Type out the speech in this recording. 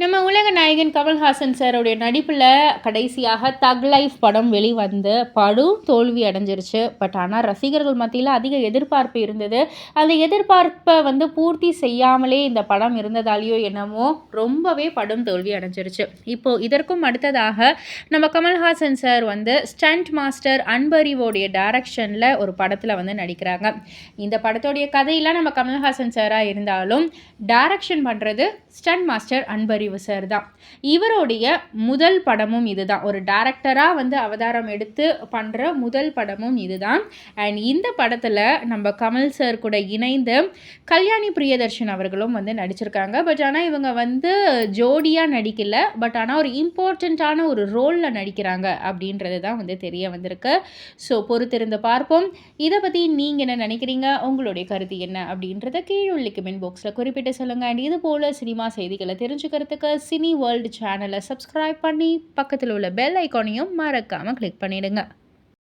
நம்ம உலக நாயகன் கமல்ஹாசன் சாருடைய நடிப்பில் கடைசியாக தக் லைஃப் படம் வெளிவந்து படும் தோல்வி அடைஞ்சிருச்சு. பட் ஆனால் ரசிகர்கள் மத்தியில் அதிக எதிர்பார்ப்பு இருந்தது. அந்த எதிர்பார்ப்பை வந்து பூர்த்தி செய்யாமலே இந்த படம் இருந்ததாலேயோ என்னமோ ரொம்பவே படும் தோல்வி அடைஞ்சிருச்சு. இப்போது இதற்கும் அடுத்ததாக நம்ம கமல்ஹாசன் சார் வந்து ஸ்டண்ட் மாஸ்டர் அன்பறிவோடைய டைரக்ஷனில் ஒரு படத்தில் வந்து நடிக்கிறாங்க. இந்த படத்தோடைய கதையெல்லாம் நம்ம கமல்ஹாசன் சாராக இருந்தாலும் டைரக்ஷன் பண்ணுறது ஸ்டண்ட் மாஸ்டர் அன்பரி பிரிவு சார் தான். இவருடைய முதல் படமும் இதுதான். ஒரு டேரக்டராக வந்து அவதாரம் எடுத்து பண்ணுற முதல் படமும் இதுதான். அண்ட் இந்த படத்தில் நம்ம கமல் சார் கூட இணைந்து கல்யாணி பிரியதர்ஷன் அவர்களும் வந்து நடிச்சிருக்காங்க. பட் ஆனால் இவங்க வந்து ஜோடியாக நடிக்கல. பட் ஆனால் ஒரு இம்பார்ட்டண்ட்டான ஒரு ரோலில் நடிக்கிறாங்க அப்படின்றது தான் வந்து தெரிய வந்திருக்கு. ஸோ பொறுத்திருந்து பார்ப்போம். இதை பற்றி நீங்கள் என்ன நினைக்கிறீங்க? உங்களுடைய கருத்து என்ன அப்படின்றத கீழுள்ளிக்கு மின் பாக்ஸில் குறிப்பிட்டு சொல்லுங்கள் அண்ட் இது போல் சினிமா செய்திகளை தெரிஞ்சுக்கிறதுக்கு பார்க்குறதுக்கு சினி வேர்ல்டு சேனலை சப்ஸ்கிரைப் பண்ணி பக்கத்தில் உள்ள பெல் ஐக்கானையும் மறக்காமல் கிளிக் பண்ணிவிடுங்க